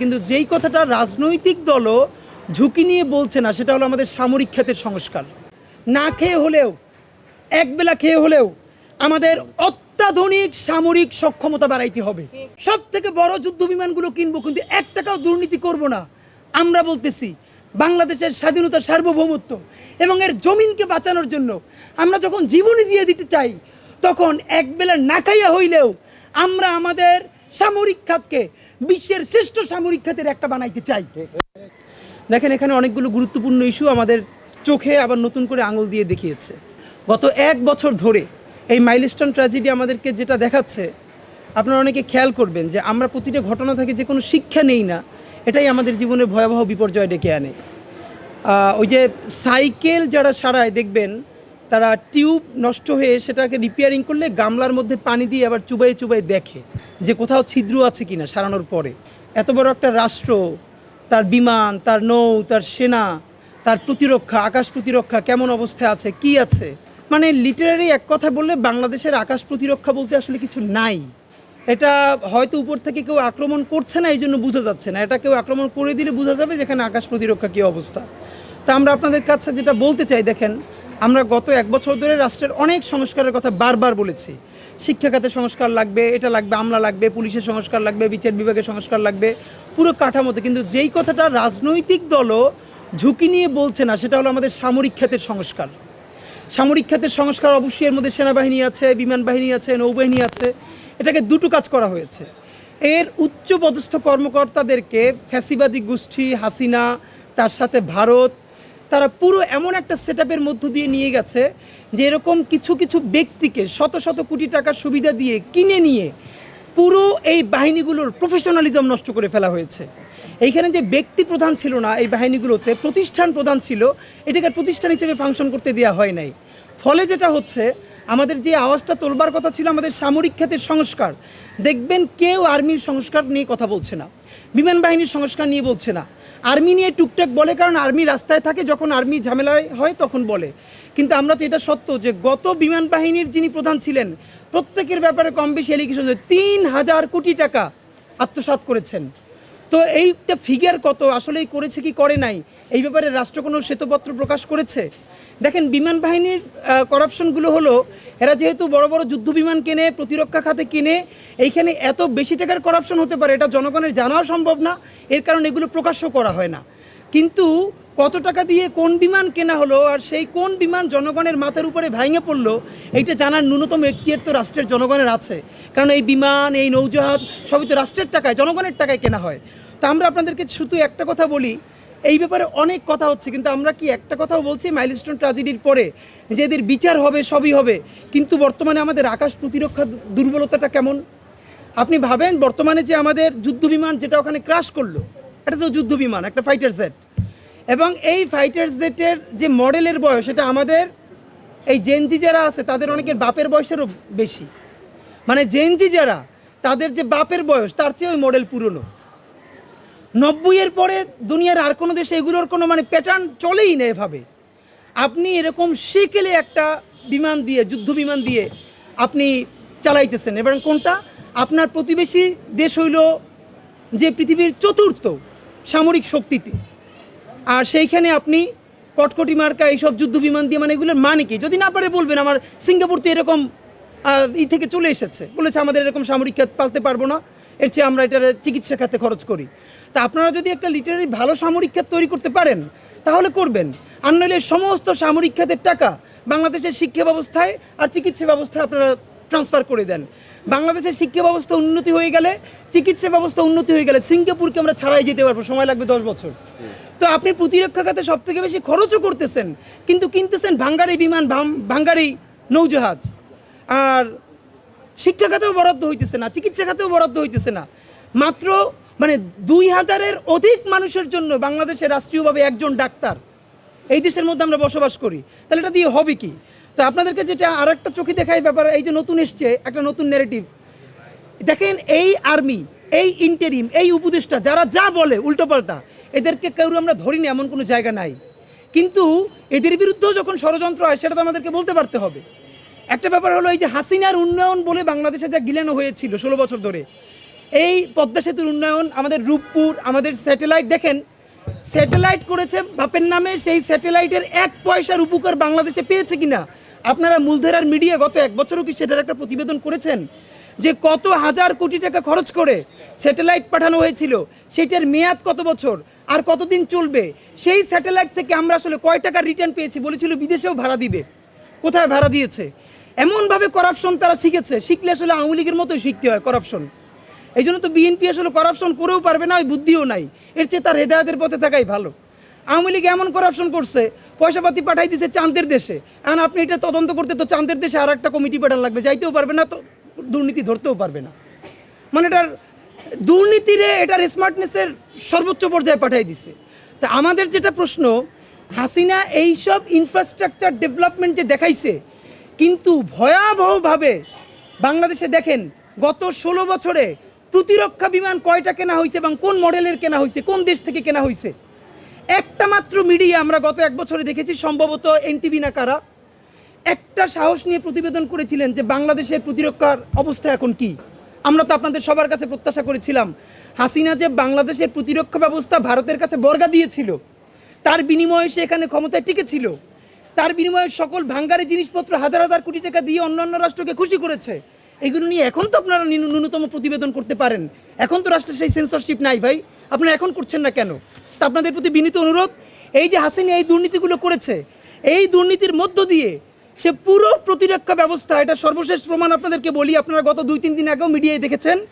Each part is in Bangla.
কিন্তু যেই কথাটা রাজনৈতিক দলও ঝুঁকি নিয়ে বলছে না, সেটা হলো আমাদের সামরিক খাতের সংস্কার। না খেয়ে হলেও, একবেলা খেয়ে হলেও আমাদের অত্যাধুনিক সামরিক সক্ষমতা বাড়াইতে হবে। সব থেকে বড় যুদ্ধ বিমানগুলো কিনবো কিন্তু এক টাকাও দুর্নীতি করব না। আমরা বলতেছি, বাংলাদেশের স্বাধীনতা সার্বভৌমত্ব এবং এর জমিনকে বাঁচানোর জন্য আমরা যখন জীবনী দিয়ে দিতে চাই, তখন একবেলা না খাইয়া হইলেও আমরা আমাদের সামরিক খাতকে বিশ্বের শ্রেষ্ঠ সামরিক খাতের একটা বানাইতে চাই। দেখেন এখানে অনেকগুলো গুরুত্বপূর্ণ ইস্যু আমাদের চোখে আবার নতুন করে আঙুল দিয়ে দেখিয়েছে। গত এক বছর ধরে এই মাইলস্টোন ট্র্যাজেডি আমাদেরকে যেটা দেখাচ্ছে আপনারা অনেকে খেয়াল করবেন যে আমরা প্রতিটা ঘটনা থেকে যে কোনো শিক্ষা নেই না এটাই আমাদের জীবনে ভয়াবহ বিপর্যয় ডেকে আনে। ওই যে সাইকেল যারা সারায় দেখবেন তারা টিউব নষ্ট হয়ে সেটাকে রিপেয়ারিং করলে গামলার মধ্যে পানি দিয়ে আবার চুবাই চুবাই দেখে যে কোথাও ছিদ্র আছে কিনা সারানোর পরে। এত বড় একটা রাষ্ট্র, তার বিমান, তার নৌ, তার সেনা, তার প্রতিরক্ষা, আকাশ প্রতিরক্ষা কেমন অবস্থায় আছে, কি আছে? মানে লিটারারি এক কথা বললে বাংলাদেশের আকাশ প্রতিরক্ষা বলতে আসলে কিছু নাই। এটা হয়তো উপর থেকে কেউ আক্রমণ করছে না এই জন্য বোঝা যাচ্ছে না। এটা কেউ আক্রমণ করে দিলে বোঝা যাবে যেখানে আকাশ প্রতিরক্ষা কী অবস্থা। তা আমরা আপনাদের কাছে যেটা বলতে চাই, দেখেন আমরা গত এক বছর ধরে রাষ্ট্রের অনেক সংস্কারের কথা বারবার বলেছি। শিক্ষা খাতে সংস্কার লাগবে, এটা লাগবে, আমলা লাগবে, পুলিশের সংস্কার লাগবে, বিচার বিভাগের সংস্কার লাগবে, পুরো কাঠামোতে। কিন্তু যেই কথাটা রাজনৈতিক দলও ঝুঁকি নিয়ে বলছে না, সেটা হলো আমাদের সামরিক খাতের সংস্কার। সামরিক খাতের সংস্কার অবশ্যই এর মধ্যে সেনাবাহিনী আছে, বিমান বাহিনী আছে, নৌবাহিনী আছে, এটাকে দুটো কাজ করা হয়েছে। এর উচ্চ পদস্থ কর্মকর্তাদেরকে ফ্যাসিবাদী গোষ্ঠী হাসিনা, তার সাথে ভারত তারা পুরো এমন একটা সেট মধ্য দিয়ে নিয়ে গেছে যে এরকম কিছু কিছু ব্যক্তিকে শত শত কোটি টাকার সুবিধা দিয়ে কিনে নিয়ে পুরো এই বাহিনীগুলোর প্রফেশনালিজম নষ্ট করে ফেলা হয়েছে। এইখানে যে ব্যক্তি প্রধান ছিল না এই বাহিনীগুলোতে, প্রতিষ্ঠান প্রধান ছিল, এটাকে প্রতিষ্ঠান হিসেবে ফাংশন করতে দেওয়া হয় নাই। ফলে যেটা হচ্ছে, আমাদের যে আওয়াজটা তোলবার কথা ছিল আমাদের সামরিক খাতের সংস্কার। দেখবেন কেউ আর্মির সংস্কার নিয়ে কথা বলছে না, বিমান বাহিনীর সংস্কার নিয়ে বলছে না। আর্মি নিয়ে টুকটাক বলে, কারণ আর্মি রাস্তায় থাকে, যখন আর্মি ঝামেলায় হয় তখন বলে। কিন্তু আমরা তো এটা সত্য যে, গত বিমান বাহিনীর যিনি প্রধান ছিলেন, প্রত্যেকের ব্যাপারে কম বেশি এলিগেশন তিন হাজার কোটি টাকা আত্মসাত করেছেন। তো এইটা ফিগার কত? আসলেই করেছে কি, করে নাই? এই ব্যাপারে রাষ্ট্র কোনো শ্বেতপত্র প্রকাশ করেছে? দেখেন, বিমান বাহিনীর করাপশনগুলো হলো, এরা যেহেতু বড় বড় যুদ্ধ বিমান কেনে, প্রতিরক্ষা খাতে কিনে, এইখানে এত বেশি টাকার করাপশন হতে পারে, এটা জনগণের জানাও সম্ভব না, এর কারণে এগুলো প্রকাশ্য করা হয় না। কিন্তু কত টাকা দিয়ে কোন বিমান কেনা হলো, আর সেই কোন বিমান জনগণের মাথার উপরে ভেঙে পড়ল, এইটা জানার ন্যূনতম এখতিয়ার তো রাষ্ট্রের জনগণের আছে। কারণ এই বিমান, এই নৌজাহাজ, সবই তো রাষ্ট্রের টাকায়, জনগণের টাকায় কেনা হয়। তা আমরা আপনাদেরকে শুধু একটা কথা বলি এই ব্যাপারে অনেক কথা হচ্ছে, কিন্তু আমরা কি একটা কথাও বলছি মাইলস্টোন ট্রাজেডির পরে যে এদের বিচার হবে, সবই হবে, কিন্তু বর্তমানে আমাদের আকাশ প্রতিরক্ষা দুর্বলতাটা কেমন? আপনি ভাবেন বর্তমানে যে আমাদের যুদ্ধ বিমান যেটা ওখানে ক্রাশ করল, এটা তো যুদ্ধ বিমান, একটা ফাইটার জেট এবং এই ফাইটার জেটের যে মডেলের বয়স এটা আমাদের, এই জেনজি যারা আছে, তাদের অনেকের বাপের বয়সেরও বেশি মানে জেনজি যারা, তাদের যে বাপের বয়স, তার চেয়ে ওই মডেল পুরনো। নব্বইয়ের পরে দুনিয়ার আর কোনো দেশে এগুলোর কোনো মানে প্যাটার্ন চলেই না এভাবে। আপনি এরকম সেকেলে একটা বিমান দিয়ে, যুদ্ধ বিমান দিয়ে আপনি চালাইতেছেন। এবং কোনটা? আপনার প্রতিবেশী দেশ হইল যে পৃথিবীর চতুর্থ সামরিক শক্তিতে। আর সেইখানে আপনি কটকটি মার্কা এইসব যুদ্ধ বিমান দিয়ে মানে এগুলোর মানে কি? যদি না পারে বলবেন, আমার সিঙ্গাপুর তো এরকম ই থেকে চলে এসেছে। বলেছে আমাদের এরকম সামরিক খাত পালতে পারব না। এর চেয়ে আমরা এটার চিকিৎসা খাতে খরচ করি। তা আপনারা যদি একটা লিটারারি ভালো সামরিক খাত তৈরি করতে পারেন, তাহলে করবেন। আর নইলে সমস্ত সামরিক খাতের টাকা বাংলাদেশের শিক্ষা ব্যবস্থায় আর চিকিৎসা ব্যবস্থায় আপনারা ট্রান্সফার করে দেন। বাংলাদেশের শিক্ষা ব্যবস্থা উন্নতি হয়ে গেলে, চিকিৎসা ব্যবস্থা উন্নতি হয়ে গেলে সিঙ্গাপুরকে আমরা ছাড়াই যেতে পারব, সময় লাগবে দশ বছর। তো আপনি প্রতিরক্ষা খাতে সব থেকে বেশি খরচও করতেছেন, কিন্তু কিনতেছেন ভাঙ্গারি বিমান ভাঙ্গারি নৌজাহাজ। আর শিক্ষা খাতেও বরাদ্দ হইতেছে না, চিকিৎসা খাতেও বরাদ্দ হইতেছে না। মাত্র মানে দুই হাজারের অধিক মানুষের জন্য বাংলাদেশে রাষ্ট্রীয়ভাবে একজন ডাক্তার এই দেশের মধ্যে আমরা বসবাস করি। তাহলে এটা দিয়ে হবে কি? তো আপনাদেরকে যেটা আর একটা চোখে দেখায় ব্যাপার, এই যে নতুন এসছে একটা নতুন নেগেটিভ দেখেন এই আর্মি এই ইন্টেরিম এই উপদেষ্টা, যারা যা বলে, উল্টোপাল্টা, এদেরকে কেউ আমরা ধরি না এমন কোনো জায়গা নাই। কিন্তু এদের বিরুদ্ধেও যখন ষড়যন্ত্র হয়, সেটা তো আমাদেরকে বলতে পারতে হবে। একটা ব্যাপার হলো এই যে হাসিনার উন্নয়ন বলে বাংলাদেশে যা গিলানো হয়েছিল ষোলো বছর ধরে এই পদ্মা সেতুর উন্নয়ন, আমাদের রূপপুর, আমাদের স্যাটেলাইট দেখেন, স্যাটেলাইট করেছে বাপের নামে, সেই স্যাটেলাইটের এক পয়সার উপকার বাংলাদেশে পেয়েছে কিনা? আপনারা মূলধারার মিডিয়া গত এক বছরও কি সেটার একটা প্রতিবেদন করেছেন? যে কত হাজার কোটি টাকা খরচ করে স্যাটেলাইট পাঠানো হয়েছিল, সেটার মেয়াদ কত বছর, আর কতদিন চলবে? সেই স্যাটেলাইট থেকে আমরা আসলে কয় টাকা রিটার্ন পেয়েছি বলেছিল, বিদেশেও ভাড়া দিবে। কোথায় ভাড়া দিয়েছে? এমনভাবে করাপশন তারা শিখেছে, শিখলে আসলে আওয়ামী লীগের মতোই শিখতে হয় করাপশন এই জন্য তো বিএনপি আসলে করাপশন করেও পারবে না, ওই বুদ্ধিও নাই। এর চেয়ে তার হেদায়তের পথে থাকাই ভালো। আওয়ামী লীগ এমন করাপশন করছে, পয়সাপাতি পাঠাই দিছে চাঁদের দেশে। এখন আপনি এটা তদন্ত করতে তো চাঁদের দেশে আর একটা কমিটি পাঠান লাগবে, যাইতেও পারবে না তো, দুর্নীতি ধরতেও পারবে না। মানে এটার দুর্নীতিরে এটার স্মার্টনেসের সর্বোচ্চ পর্যায়ে পাঠিয়ে দিছে। তা আমাদের যেটা প্রশ্ন, হাসিনা এইসব ইনফ্রাস্ট্রাকচার ডেভেলপমেন্ট যে দেখাইছে, কিন্তু ভয়াবহভাবে বাংলাদেশে দেখেন, গত ষোলো বছরে প্রতিরক্ষা বিমান কয়টা কেনা হয়েছে এবং কোন মডেলের কেনা হয়েছে কোন দেশ থেকে কেনা হয়েছে একটা মাত্র মিডিয়া আমরা গত এক বছরে দেখেছি, সম্ভবত এনটিভি না কারা, একটা সাহস নিয়ে প্রতিবেদন করেছিলেন যে বাংলাদেশের প্রতিরক্ষার অবস্থা এখন কি। আমরা তো আপনাদের সবার কাছে প্রত্যাশা করেছিলাম, হাসিনা যে বাংলাদেশের প্রতিরক্ষা ব্যবস্থা ভারতের কাছে বর্গা দিয়েছিল, তার বিনিময়ে সে এখানে ক্ষমতায় টিকেছিল, তার বিনিময়ে সকল ভাঙ্গারি জিনিসপত্র হাজার হাজার কোটি টাকা দিয়ে অন্যান্য রাষ্ট্রকে খুশি করেছে এগুলো নিয়ে এখন তো আপনারা ন্যূন- ন্যূনতম প্রতিবেদন করতে পারেন। এখন তো রাষ্ট্রের সেই সেন্সরশিপ নাই ভাই। আপনারা এখন করছেন না কেন? তা আপনাদের প্রতি বিনীত অনুরোধ, এই যে হাসিনা এই দুর্নীতিগুলো করেছে, এই দুর্নীতির মধ্য দিয়ে সে পুরো প্রতিরক্ষা ব্যবস্থা, এটা সর্বশেষ প্রমাণ আপনাদেরকে বলি, আপনারা গত দুই তিন দিন আগেও মিডিয়ায় দেখেছেন।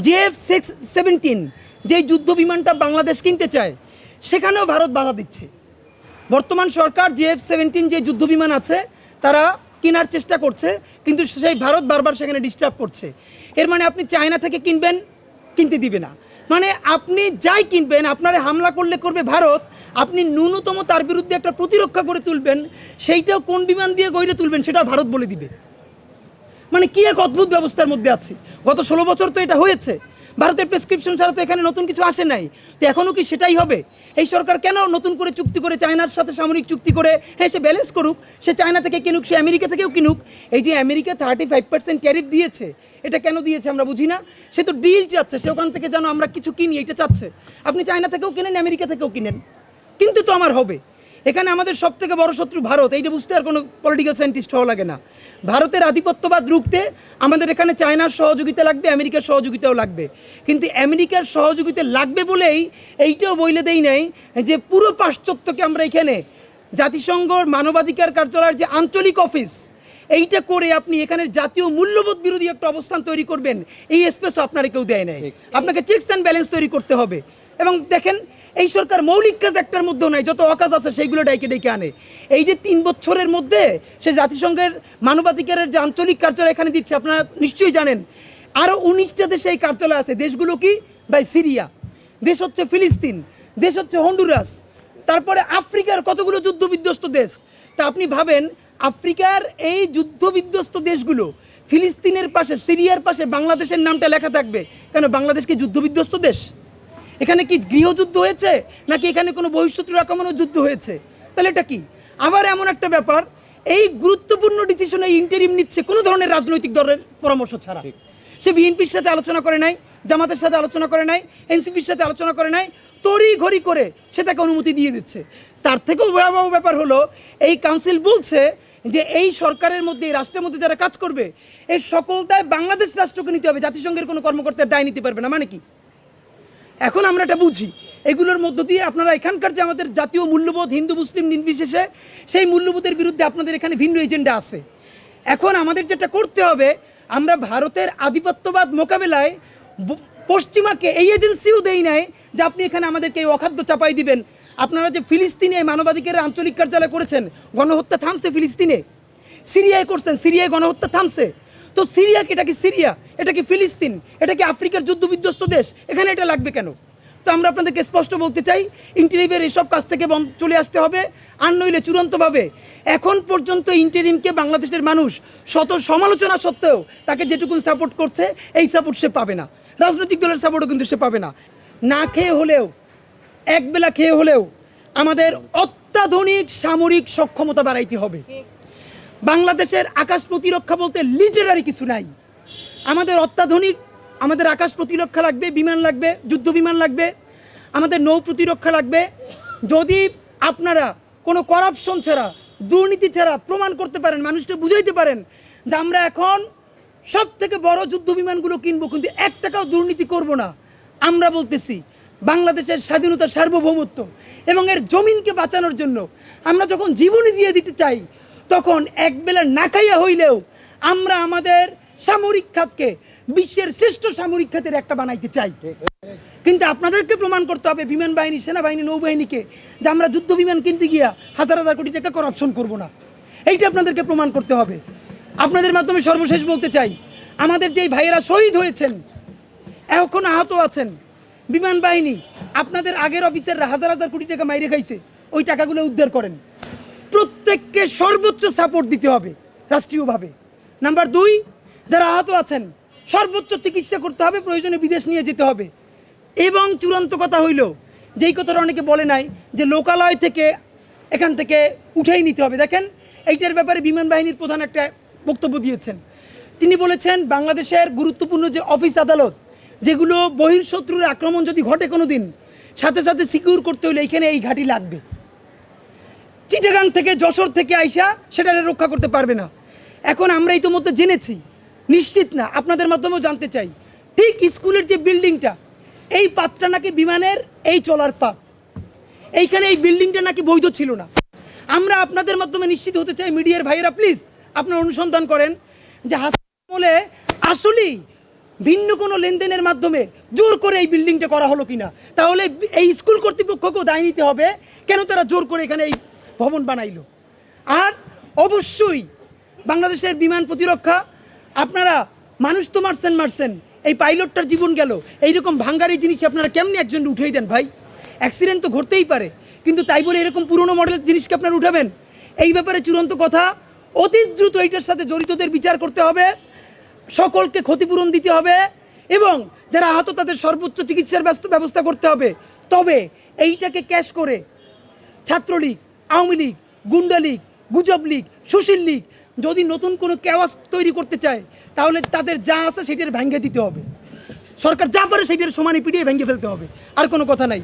জেএফ সিক্স সেভেন্টিন, যেই যুদ্ধ বিমানটা বাংলাদেশ কিনতে চায়, সেখানেও ভারত বাধা দিচ্ছে। বর্তমান সরকার জেএফ সেভেন্টিন যে যুদ্ধ বিমান আছে, তারা কেনার চেষ্টা করছে, কিন্তু সেই ভারত বারবার সেখানে ডিস্টার্ব করছে। এর মানে আপনি চায়না থেকে কিনবেন, কিনতে দিবে না। মানে আপনি যাই কিনবেন, আপনারে হামলা করলে করবে ভারত, আপনি ন্যূনতম তার বিরুদ্ধে একটা প্রতিরক্ষা করে তুলবেন, সেইটাও কোন বিমান দিয়ে গইরে তুলবেন সেটা ভারত বলে দিবে। মানে কি এক অদ্ভুত ব্যবস্থার মধ্যে আছে। গত ষোলো বছর তো এটা হয়েছে। ভারতের প্রেসক্রিপশন ছাড়া তো এখানে নতুন কিছু আসে নাই। তো এখনও কি সেটাই হবে? এই সরকার কেন নতুন করে চুক্তি করে চায়নার সাথে সামরিক চুক্তি করে? হ্যাঁ সে ব্যালেন্স করুক, সে চায়না থেকে কিনুক, সে আমেরিকা থেকেও কিনুক। এই যে America thirty five percent tariff দিয়েছে, এটা কেন দিয়েছে আমরা বুঝি না? সে তো ডিল চাচ্ছে, সে ওখান থেকে যেন আমরা কিছু কিনি এটা চাচ্ছে। আপনি চায়না থেকেও কিনেন, আমেরিকা থেকেও কিনেন। কিন্তু তো আমার হবে। এখানে আমাদের সব থেকে বড় শত্রু ভারত, এইটা বুঝতে আর কোনো পলিটিক্যাল সায়েন্টিস্ট হওয়া লাগে না। ভারতের আধিপত্যবাদ রুখতে আমাদের এখানে চায়নার সহযোগিতা লাগবে আমেরিকার সহযোগিতাও লাগবে। কিন্তু আমেরিকার সহযোগিতা লাগবে বলেই এইটাও বইলে দেই নাই যে পুরো পাশ্চাত্যকে আমরা এখানে জাতিসংঘ মানবাধিকার কার্যালয়ের যে আঞ্চলিক অফিস এইটা করে আপনি এখানে জাতীয় মূল্যবোধ বিরোধী একটা অবস্থান তৈরি করবেন এই স্পেসও আপনারা কেউ দেয় নাই। আপনাকে চেকস অ্যান্ড ব্যালেন্স তৈরি করতে হবে। এবং দেখেন এই সরকার মৌলিক কাজ একটার মধ্যেও নাই, যত অকাজ আছে সেইগুলো ডাইকে ডেকে আনে। এই যে তিন বছরের মধ্যে সে জাতিসংঘের মানবাধিকারের যে আঞ্চলিক কার্যালয় এখানে দিচ্ছে, আপনারা নিশ্চয়ই জানেন আরও উনিশটা দেশে এই কার্যালয় আছে। দেশগুলো কি? বাই সিরিয়া। দেশ হচ্ছে ফিলিস্তিন। দেশ হচ্ছে হন্ডুরাস। তারপরে আফ্রিকার কতগুলো যুদ্ধ বিধ্বস্ত দেশ? তা আপনি ভাবেন, আফ্রিকার এই যুদ্ধ বিধ্বস্ত দেশগুলো ফিলিস্তিনের পাশে, সিরিয়ার পাশে বাংলাদেশের নামটা লেখা থাকবে? কেন বাংলাদেশ কি যুদ্ধ বিধ্বস্ত দেশ? এখানে কি গৃহযুদ্ধ হয়েছে? নাকি এখানে কোনো বহিঃশত্রুর আক্রমণও যুদ্ধ হয়েছে? তাহলে এটা কি? আবার এমন একটা ব্যাপার এই গুরুত্বপূর্ণ ডিসিশনে ইন্টারিম নিচ্ছে কোনো ধরনের রাজনৈতিক দলের পরামর্শ ছাড়া। সে বিএনপির সাথে আলোচনা করে নাই জামাতের সাথে আলোচনা করে নাই এনসিপির সাথে আলোচনা করে নাই তড়ি ঘড়ি করে সে তাকে অনুমতি দিয়ে দিচ্ছে। তার থেকেও ভয়াবহ ব্যাপার হলো এই কাউন্সিল বলছে যে এই সরকারের মধ্যে এই রাষ্ট্রের মধ্যে যারা কাজ করবে এই সকল দায় বাংলাদেশ রাষ্ট্রকে নিতে হবে। জাতিসংঘের কোনো কর্মকর্তার দায় নিতে পারবে না। মানে কি? এখন আমরা এটা বুঝি। এগুলোর মধ্য দিয়ে আপনারা এখানকার যে আমাদের জাতীয় মূল্যবোধ, হিন্দু, মুসলিম, নির্বিশেষে সেই মূল্যবোধের বিরুদ্ধে আপনাদের এখানে ভিন্ন এজেন্ডা আছে। এখন আমাদের যেটা করতে হবে, আমরা ভারতের আধিপত্যবাদ মোকাবেলায় পশ্চিমাকে এই এজেন্সিও দেই নাই যে আপনি এখানে আমাদেরকে এই অখাদ্য চাপাই দিবেন। আপনারা যে ফিলিস্তিনে মানবাধিকারের আঞ্চলিক কার্যালয় করেছেন, গণহত্যা থামছে ফিলিস্তিনে। সিরিয়ায় করছেন, সিরিয়ায় গণহত্যা থামছে। তো সিরিয়া কি, এটা কি সিরিয়া? এটা কি ফিলিস্তিন? এটা কি আফ্রিকার যুদ্ধ বিধ্বস্ত দেশ? এখানে এটা লাগবে কেন? তো আমরা আপনাদেরকে স্পষ্ট বলতে চাই, ইন্টারিমের এইসব কাজ থেকে চলে আসতে হবে, আর নইলে চূড়ান্তভাবে এখন পর্যন্ত ইন্টারিমকে বাংলাদেশের মানুষ শত সমালোচনা সত্ত্বেও তাকে যেটুকু সাপোর্ট করছে, এই সাপোর্ট সে পাবে না। রাজনৈতিক দলের সাপোর্টও কিন্তু সে পাবে না। না খেয়ে হলেও, একবেলা খেয়ে হলেও আমাদের অত্যাধুনিক সামরিক সক্ষমতা বাড়াইতে হবে। বাংলাদেশের আকাশ প্রতিরক্ষা বলতে লিটারারি কিছু নাই। আমাদের অত্যাধুনিক, আমাদের আকাশ প্রতিরক্ষা লাগবে, বিমান লাগবে, যুদ্ধ বিমান লাগবে, আমাদের নৌ প্রতিরক্ষা লাগবে। যদি আপনারা কোনো করাপশন ছাড়া, দুর্নীতি ছাড়া প্রমাণ করতে পারেন, মানুষকে বুঝাইতে পারেন যে আমরা এখন সব থেকে বড় যুদ্ধ বিমানগুলো কিনবো, কিন্তু এক টাকাও দুর্নীতি করব না। আমরা বলতেছি, বাংলাদেশের স্বাধীনতা সার্বভৌমত্ব এবং এর জমিনকে বাঁচানোর জন্য আমরা যখন জীবনী দিয়ে দিতে চাই তখন একবেলা না খাইয়া হইলেও আমরা আমাদের সামরিক খাতকে বিশ্বের শ্রেষ্ঠ সামরিক খাতের একটা বানাইতে চাই। কিন্তু আপনাদেরকে প্রমাণ করতে হবে বিমান বাহিনী সেনাবাহিনী নৌবাহিনীকে যে আমরা যুদ্ধ বিমান কিনতে গিয়া হাজার হাজার কোটি টাকা করাপশন করব না। এইটা আপনাদেরকে প্রমাণ করতে হবে। আপনাদের মাধ্যমে সর্বশেষ বলতে চাই আমাদের যেই ভাইয়েরা শহীদ হয়েছেন এখন আহত আছেন বিমান বাহিনী আপনাদের আগের অফিসাররা হাজার হাজার কোটি টাকা মাইরে খাইছে ওই টাকাগুলো উদ্ধার করেন। প্রত্যেককে সর্বোচ্চ সাপোর্ট দিতে হবে, রাষ্ট্রীয়ভাবে। নাম্বার দুই, যারা আহত আছেন, সর্বোচ্চ চিকিৎসা করতে হবে, প্রয়োজনে বিদেশ নিয়ে যেতে হবে। এবং চূড়ান্ত কথা হইল, যেই কথাটা অনেকে বলে নাই, যে লোকালয় থেকে এখান থেকে উঠেই নিতে হবে। দেখেন, এইটার ব্যাপারে বিমান বাহিনীর প্রধান একটা বক্তব্য দিয়েছেন। তিনি বলেছেন, বাংলাদেশের গুরুত্বপূর্ণ যে অফিস আদালত, যেগুলো বহির্শত্রুর আক্রমণ যদি ঘটে কোনো দিন সাথে সাথে সিকিউর করতে হলে এইখানে এই ঘাঁটি লাগবে। চিটাগাং থেকে যশোর থেকে আইসা সেটা রক্ষা করতে পারবে না। এখন আমরা ইতিমধ্যে জেনেছি, নিশ্চিত না, আপনাদের মাধ্যমেও জানতে চাই। ঠিক স্কুলের যে বিল্ডিংটা, এই পাতটা নাকি বিমানের, এই চলার পাত। এইখানে এই বিল্ডিংটা নাকি বৈধ ছিল না। আমরা আপনাদের মাধ্যমে নিশ্চিত হতে চাই, মিডিয়ার ভাইয়েরা প্লিজ আপনারা অনুসন্ধান করেন যে হাসপাতালে আসলেই ভিন্ন কোনো লেনদেনের মাধ্যমে জোর করে এই বিল্ডিংটা করা হলো কিনা। তাহলে এই স্কুল কর্তৃপক্ষকেও দায় নিতে হবে, কেন তারা জোর করে এখানে এই ভবন বানাইল। আর অবশ্যই বাংলাদেশের বিমান প্রতিরক্ষা, আপনারা মানুষ তো মারছেন মারছেন, এই পাইলটটার জীবন গেল। এইরকম ভাঙ্গারি জিনিস আপনারা কেমনি একজন উঠেই দেন ভাই? অ্যাক্সিডেন্ট তো ঘটতেই পারে, কিন্তু তাই বলে এরকম পুরনো মডেলের জিনিসকে আপনারা উঠাবেন? এই ব্যাপারে চূড়ান্ত কথা, অতি দ্রুত এইটার সাথে জড়িতদের বিচার করতে হবে, সকলকে ক্ষতিপূরণ দিতে হবে, এবং যারা আহত তাদের সর্বোচ্চ চিকিৎসার ব্যস্ত ব্যবস্থা করতে হবে। তবে এইটাকে ক্যাশ করে ছাত্রলীগ আওয়ামী লীগ, গুন্ডা লীগ, গুজব লীগ, সুশীল লীগ যদি নতুন কোনো ক্যাওয়াস তৈরি করতে চায়, তাহলে তাদের যা আছে সেটার ভেঙে দিতে হবে। সরকার যা পারে সেটার সমানে পিটিয়ে ভেঙে ফেলতে হবে। আর কোনো কথা নাই।